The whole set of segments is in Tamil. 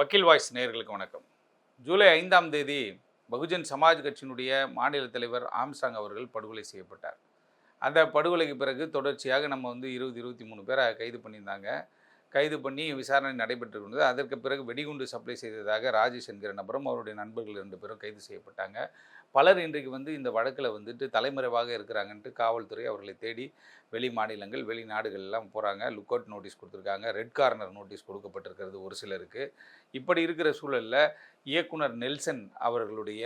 வக்கீல் வாய்ஸ் நேர்களுக்கு வணக்கம். ஜூலை ஐந்தாம் தேதி பகுஜன் சமாஜ் கட்சியினுடைய மாநில தலைவர் ஆம்சாங் அவர்கள் படுகொலை செய்யப்பட்டார். அந்த படுகொலைக்கு பிறகு தொடர்ச்சியாக நம்ம வந்து இருபது இருபத்தி மூணு பேரை கைது பண்ணியிருந்தாங்க. கைது பண்ணி விசாரணை நடைபெற்று கொண்டது. அதற்கு பிறகு வெடிகுண்டு சப்ளை செய்ததாக ராஜேஷ் என்கிற நபரும் அவருடைய நண்பர்கள் ரெண்டு பேரும் கைது செய்யப்பட்டாங்க. பலர் இன்றைக்கு வந்து இந்த வழக்கில் வந்துட்டு தலைமறைவாக இருக்கிறாங்கன்ட்டு காவல்துறை அவர்களை தேடி வெளி மாநிலங்கள் வெளிநாடுகள் எல்லாம் போகிறாங்க லுக் அவுட் நோட்டீஸ் கொடுத்துருக்காங்க. ரெட் கார்னர் நோட்டீஸ் கொடுக்கப்பட்டிருக்கிறது ஒரு சிலருக்கு. இப்படி இருக்கிற சூழலில் இயக்குனர் நெல்சன் அவர்களுடைய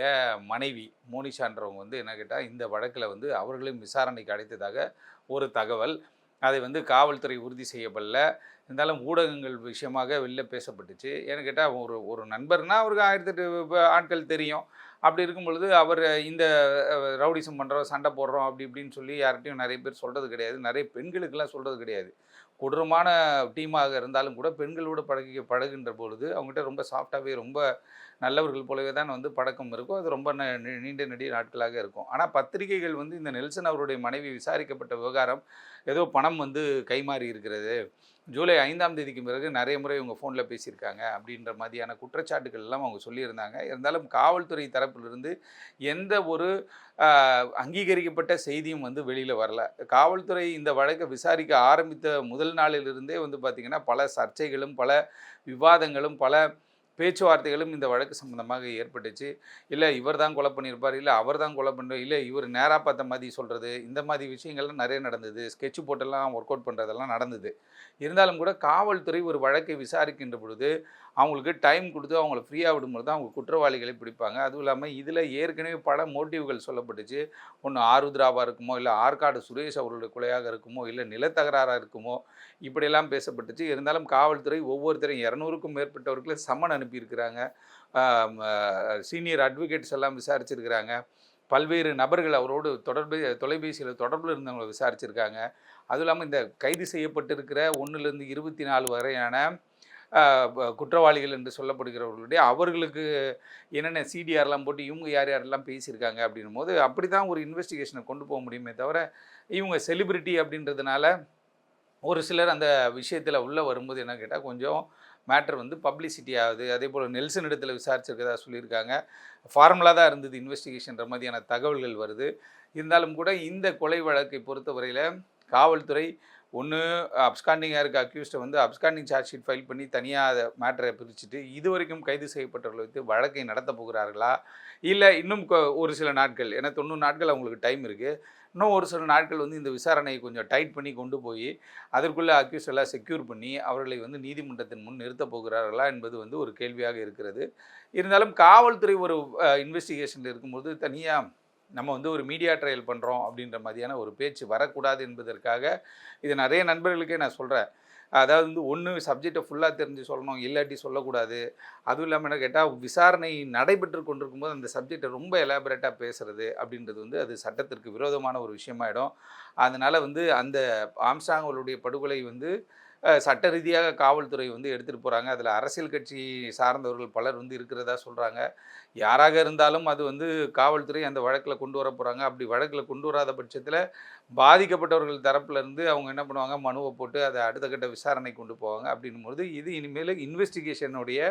மனைவி மோனிஷான்றவங்க வந்து என்ன கேட்டால் இந்த வழக்கில் வந்து அவர்களையும் விசாரணைக்கு அழைத்ததாக ஒரு தகவல். அதை வந்து காவல்துறை உறுதி செய்யப்படல. இருந்தாலும் ஊடகங்கள் விஷயமாக வெளில பேசப்பட்டுச்சு. ஏன்னு கேட்டால் ஒரு ஒரு நண்பர்னால் அவருக்கு ஆயிரத்தெட்டு ப- ஆட்கள் தெரியும். அப்படி இருக்கும் பொழுது அவர் இந்த ரவுடிசம் பண்ணுறோம் சண்டை போடுறோம் அப்படி இப்படின்னு சொல்லி யார்கிட்டையும் நிறைய பேர் சொல்கிறது கிடையாது. நிறைய பெண்களுக்கெல்லாம் சொல்கிறது கிடையாது. கொடூரமான டீமாக இருந்தாலும் கூட பெண்களோடு பழகி பழகுகின்ற பொழுது அவங்ககிட்ட ரொம்ப சாஃப்டாகவே ரொம்ப நல்லவர்கள் போலவே தான் வந்து பழக்கம் இருக்கும். அது ரொம்ப நீண்ட நெடிய நாட்களாக இருக்கும். ஆனால் பத்திரிகைகள் வந்து இந்த நெல்சன் அவருடைய மனைவி விசாரிக்கப்பட்ட விவகாரம் ஏதோ பணம் வந்து கைமாறி இருக்கிறது. ஜூலை ஐந்தாம் தேதிக்கு பிறகு நிறைய முறை இவங்க ஃபோனில் பேசியிருக்காங்க அப்படின்ற மாதிரியான குற்றச்சாட்டுகள் எல்லாம் அவங்க சொல்லியிருந்தாங்க. இருந்தாலும் காவல்துறை தரப்பிலிருந்து எந்த ஒரு அங்கீகரிக்கப்பட்ட செய்தியும் வந்து வெளியில் வரல. காவல்துறை இந்த வழக்கை விசாரிக்க ஆரம்பித்த முதல் நாளிலிருந்தே வந்து பார்த்திங்கன்னா பல சர்ச்சைகளும் பல விவாதங்களும் பல பேச்சுவார்த்தைகளும் இந்த வழக்கு சம்பந்தமாக ஏற்பட்டுச்சு. இல்லை இவர் தான் கொலை பண்ணியிருப்பார் இல்லை அவர் தான் கொலை பண்ணுற இல்லை இவர் நேராக பார்த்த மாதிரி சொல்கிறது இந்த மாதிரி விஷயங்கள்லாம் நிறைய நடந்தது. ஸ்கெட்ச் போட்டெல்லாம் ஒர்க் அவுட் பண்ணுறதெல்லாம் நடந்தது. இருந்தாலும் கூட காவல்துறை ஒரு வழக்கை விசாரிக்கின்ற பொழுது அவங்களுக்கு டைம் கொடுத்து அவங்கள ஃப்ரீயாக விடும்போது தான் அவங்க குற்றவாளிகளை பிடிப்பாங்க. அதுவும் இல்லாமல் இதில் ஏற்கனவே பல மோட்டிவ்கள் சொல்லப்பட்டுச்சு. ஒன்று ஆருத்ராவாக இருக்குமோ இல்லை ஆற்காடு சுரேஷ் அவர்களுடைய கொலையாக இருக்குமோ இல்லை நிலத்தகராறாக இருக்குமோ இப்படியெல்லாம் பேசப்பட்டுச்சு. இருந்தாலும் காவல்துறை ஒவ்வொருத்தரையும் இரநூறுக்கும் மேற்பட்டவர்களை சமன் அனுப்பியிருக்கிறாங்க. சீனியர் அட்வொகேட்ஸ் எல்லாம் விசாரிச்சிருக்கிறாங்க. பல்வேறு நபர்கள் அவரோடு தொடர்பு தொலைபேசியில் தொடர்பில் இருந்தவங்களை விசாரிச்சிருக்காங்க. அதுவும் இல்லாமல் இந்த கைது செய்யப்பட்டிருக்கிற ஒன்றுலேருந்து இருபத்தி நாலு வரையான குற்றவாளிகள் என்று சொல்லப்படுகிறவர்களுடைய அவர்களுக்கு என்னென்ன சிடிஆர்லாம் போட்டு இவங்க யார் யாரெல்லாம் பேசியிருக்காங்க அப்படின்னும் போது அப்படி தான் ஒரு இன்வெஸ்டிகேஷனை கொண்டு போக முடியுமே தவிர இவங்க செலிபிரிட்டி அப்படின்றதுனால ஒரு சிலர் அந்த விஷயத்தில் உள்ளே வரும்போது என்ன கேட்டால் கொஞ்சம் மேட்டர் வந்து பப்ளிசிட்டி ஆகுது. அதே போல் நெல்சன் இடத்துல விசாரிச்சிருக்கதா சொல்லியிருக்காங்க. ஃபார்முலாக தான் இருந்தது இன்வெஸ்டிகேஷன்ற மாதிரியான தகவல்கள் வருது. இருந்தாலும் கூட இந்த கொலை வழக்கை பொறுத்தவரையில் காவல்துறை ஒன்று அப்ஸ்காண்டிங்காக இருக்க அக்யூஸ்டை வந்து அப்ஸ்காண்டிங் சார்ஜ் ஷீட் ஃபைல் பண்ணி தனியாக அதை மேட்டரை பிரிச்சுட்டு இது வரைக்கும் கைது செய்யப்பட்டவர்களை வைத்து வழக்கை நடத்த போகிறார்களா? இல்லை இன்னும் ஒரு சில நாட்கள் ஏன்னா தொண்ணூறு நாட்கள் அவங்களுக்கு டைம் இருக்குது இன்னும் ஒரு சில நாட்கள் வந்து இந்த விசாரணையை கொஞ்சம் டைட் பண்ணி கொண்டு போய் அதற்குள்ளே அக்யூஸ் எல்லாம் செக்யூர் பண்ணி அவர்களை வந்து நீதிமன்றத்தின் முன் நிறுத்தப் போகிறார்களா என்பது வந்து ஒரு கேள்வியாக இருக்கிறது. இருந்தாலும் காவல்துறை ஒரு இன்வெஸ்டிகேஷனில் இருக்கும்போது தனியாக நம்ம வந்து ஒரு மீடியா ட்ரையல் பண்ணுறோம் அப்படின்ற மாதிரியான ஒரு பேச்சு வரக்கூடாது என்பதற்காக இது நிறைய நண்பர்களுக்கே நான் சொல்கிறேன் அதாவது வந்து ஒன்று சப்ஜெக்டை ஃபுல்லாக தெரிஞ்சு சொல்லணும் இல்லாட்டி சொல்லக்கூடாது. அதுவும் இல்லாமல் என்ன கேட்டால் விசாரணை நடைபெற்று கொண்டிருக்கும் போது அந்த சப்ஜெக்டை ரொம்ப எலாபரேட்டாக பேசுகிறது அப்படின்றது வந்து அது சட்டத்திற்கு விரோதமான ஒரு விஷயமாயிடும். அதனால் வந்து அந்த ஆம்சாங்களுடைய படுகொலை வந்து சட்ட ரீதியாக காவல்துறை வந்து எடுத்துகிட்டு போகிறாங்க அதில் அரசியல் கட்சி சார்ந்தவர்கள் பலர் வந்து இருக்கிறதா சொல்கிறாங்க யாராக இருந்தாலும் அது வந்து காவல்துறை அந்த வழக்கில் கொண்டு வர போகிறாங்க அப்படி வழக்கில் கொண்டு வராத பட்சத்தில் பாதிக்கப்பட்டவர்கள் தரப்புலேருந்து அவங்க என்ன பண்ணுவாங்க? மனுவை போட்டு அதை அடுத்த கட்ட விசாரணை கொண்டு போவாங்க. அப்படின்னும்போது இது இனிமேல் இன்வெஸ்டிகேஷனுடைய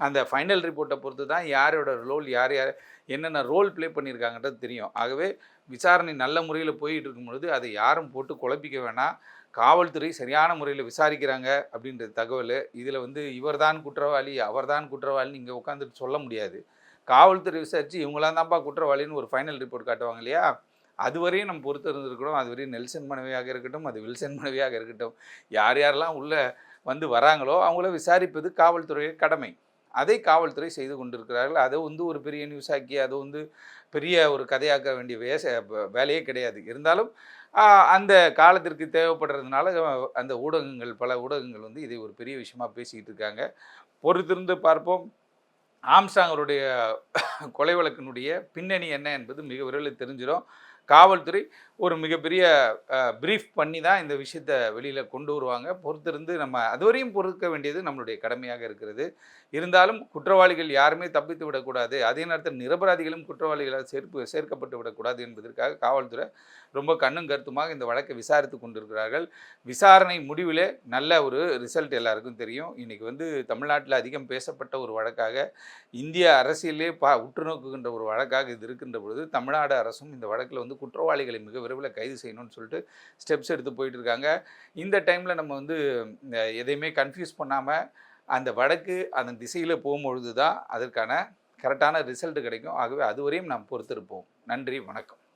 அந்த ஃபைனல் ரிப்போர்ட்டை பொறுத்து தான் யாரோட ரோல் யார் யார் என்னென்ன ரோல் ப்ளே பண்ணியிருக்காங்கன்றது தெரியும். ஆகவே விசாரணை நல்ல முறையில் போயிட்டு இருக்கும் பொழுது அதை யாரும் போட்டு குழப்பிக்க வேணாம். காவல்துறை சரியான முறையில் விசாரிக்கிறாங்க அப்படின்ற தகவல் இதில் வந்து இவர்தான் குற்றவாளி அவர்தான் குற்றவாளின்னு இங்கே உட்காந்துட்டு சொல்ல முடியாது. காவல்துறை விசாரித்து இவங்களாம் தான்ப்பா குற்றவாளின்னு ஒரு ஃபைனல் ரிப்போர்ட் காட்டுவாங்க இல்லையா? அதுவரையும் நம்ம பொறுத்து இருந்திருக்கணும். அதுவரையும் நெல்சன் மனைவியாக இருக்கட்டும் அது வில்சன் மனைவியாக இருக்கட்டும். யார் யாரெல்லாம் உள்ளே வந்து வராங்களோ அவங்கள விசாரிப்பது காவல்துறையின் கடமை. அதை காவல்துறை செய்து கொண்டிருக்கிறார்கள். அதை வந்து ஒரு பெரிய நியூஸ் ஆக்கி அதை வந்து பெரிய ஒரு கதையாக்க வேண்டிய வேச வேலையே கிடையாது. இருந்தாலும் அந்த காலத்திற்கு தேவைப்படுறதுனால அந்த ஊடகங்கள் பல ஊடகங்கள் வந்து இதை ஒரு பெரிய விஷயமா பேசிக்கிட்டு இருக்காங்க. பொறுத்திருந்து பார்ப்போம். ஆம்சாங்கருடைய கொலை வழக்கினுடைய பின்னணி என்ன என்பது மிக விரைவில் தெரிஞ்சிடும். காவல்துறை ஒரு மிகப்பெரிய ப்ரீஃப் பண்ணி தான் இந்த விஷயத்தை வெளியில் கொண்டு வருவாங்க. பொறுத்திருந்து நம்ம அதுவரையும் பொறுக்க வேண்டியது நம்மளுடைய கடமையாக இருக்கிறது. இருந்தாலும் குற்றவாளிகள் யாருமே தப்பித்து விடக்கூடாது. அதே நேரத்தில் நிரபராதிகளும் குற்றவாளிகளால் சேர்ப்பு சேர்க்கப்பட்டு விடக்கூடாது என்பதற்காக காவல்துறை ரொம்ப கண்ணும் கருத்துமாக இந்த வழக்கை விசாரித்து கொண்டிருக்கிறார்கள். விசாரணை முடிவிலே நல்ல ஒரு ரிசல்ட் எல்லாருக்கும் தெரியும். இன்றைக்கி வந்து தமிழ்நாட்டில் அதிகம் பேசப்பட்ட ஒரு வழக்காக இந்திய அரசியலே பா உற்று நோக்குகின்ற ஒரு வழக்காக இது இருக்கின்ற பொழுது தமிழ்நாடு அரசும் இந்த வழக்கில் வந்து குற்றவாளிகளை மிக விரைவில் கைது செய்யணும்னு சொல்லிட்டு ஸ்டெப்ஸ் எடுத்து போயிட்டு இருக்காங்க. இந்த டைமில் நம்ம வந்து எதையுமே கன்ஃபியூஸ் பண்ணாமல் அந்த வடக்கு அதன் திசையில் போகும்பொழுது தான் அதற்கான கரெக்டான ரிசல்ட் கிடைக்கும். ஆகவே அதுவரையும் நாம் பொறுத்திருப்போம். நன்றி வணக்கம்.